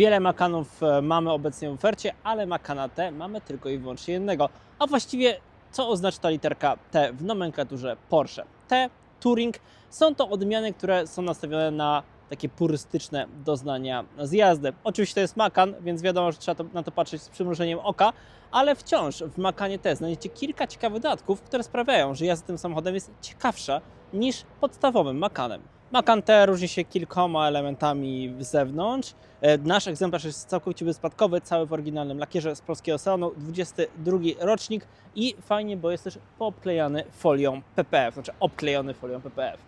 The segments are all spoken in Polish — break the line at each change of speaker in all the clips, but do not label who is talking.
Wiele makanów e, mamy obecnie w ofercie, ale makana T mamy tylko i wyłącznie jednego. A właściwie co oznacza ta literka T w nomenklaturze Porsche? T, Touring są to odmiany, które są nastawione na takie purystyczne doznania z jazdy. Oczywiście to jest Macan, więc wiadomo, że trzeba to, na to patrzeć z przymrużeniem oka, ale wciąż w Macanie T znajdziecie kilka ciekawych dodatków, które sprawiają, że jazda tym samochodem jest ciekawsza niż podstawowym Macanem. Macan T różni się kilkoma elementami z zewnątrz. E, Nasz egzemplarz jest całkowicie bezspadkowy, cały w oryginalnym lakierze z polskiego salonu, 22 rocznik i fajnie, bo jest też poobklejany folią PPF, znaczy obklejony folią PPF.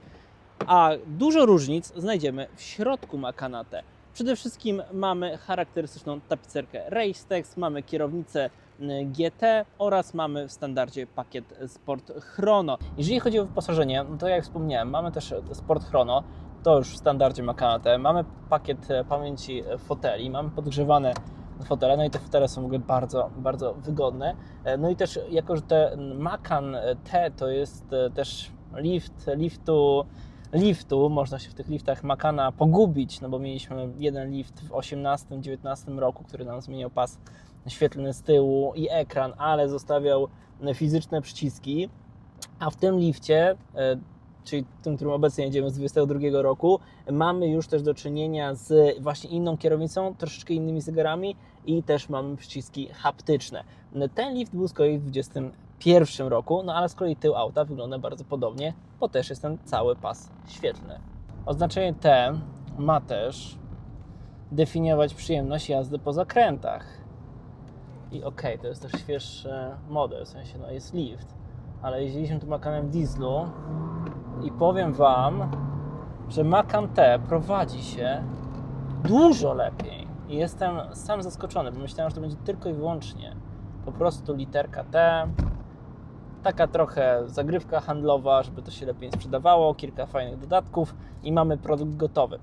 A dużo różnic znajdziemy w środku Macana T. Przede wszystkim mamy charakterystyczną tapicerkę Racetex, mamy kierownicę y, GT oraz mamy w standardzie pakiet Sport Chrono. Jeżeli chodzi o wyposażenie, to jak wspomniałem, mamy też Sport Chrono, to już w standardzie Macana T. Mamy pakiet e, pamięci e, foteli, mamy podgrzewane fotele, no i te fotele są w ogóle bardzo, bardzo wygodne. E, No i też jako, że ten Macan T to jest też lift, liftu liftu, można się w tych liftach Makana pogubić, no bo mieliśmy jeden lift w 18-19 roku, który nam zmieniał pas świetlny z tyłu i ekran, ale zostawiał fizyczne przyciski, a w tym lifcie, e, czyli tym, którym obecnie jedziemy z 22 roku, mamy już też do czynienia z właśnie inną kierownicą, troszeczkę innymi zegarami i też mamy przyciski haptyczne. Ten lift był z kolei w 21 roku, no ale z kolei tył auta wygląda bardzo podobnie, bo też jest ten cały pas świetlny. Oznaczenie T ma też definiować przyjemność jazdy po zakrętach. I okej, to jest też świeższy model, w sensie no jest lift, ale jeździliśmy tu Macanem w dieslu i powiem Wam, że Macan T prowadzi się dużo lepiej. I jestem sam zaskoczony, bo myślałem, że to będzie tylko i wyłącznie po prostu literka T, taka trochę zagrywka handlowa, żeby to się lepiej sprzedawało, kilka fajnych dodatków i mamy produkt gotowy.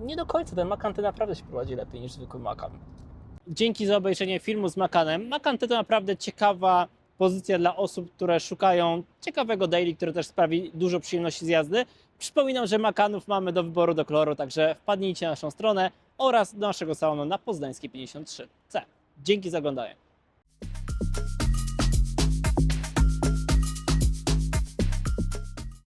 Nie do końca ten Macan T naprawdę się prowadzi lepiej niż zwykły Macan. Dzięki za obejrzenie filmu z Macanem. Macan T to naprawdę ciekawa pozycja dla osób, które szukają ciekawego daily, który też sprawi dużo przyjemności z jazdy. Przypominam, że Macanów mamy do wyboru do koloru, także wpadnijcie na naszą stronę oraz do naszego salonu na Poznańskiej 53C. Dzięki za oglądanie.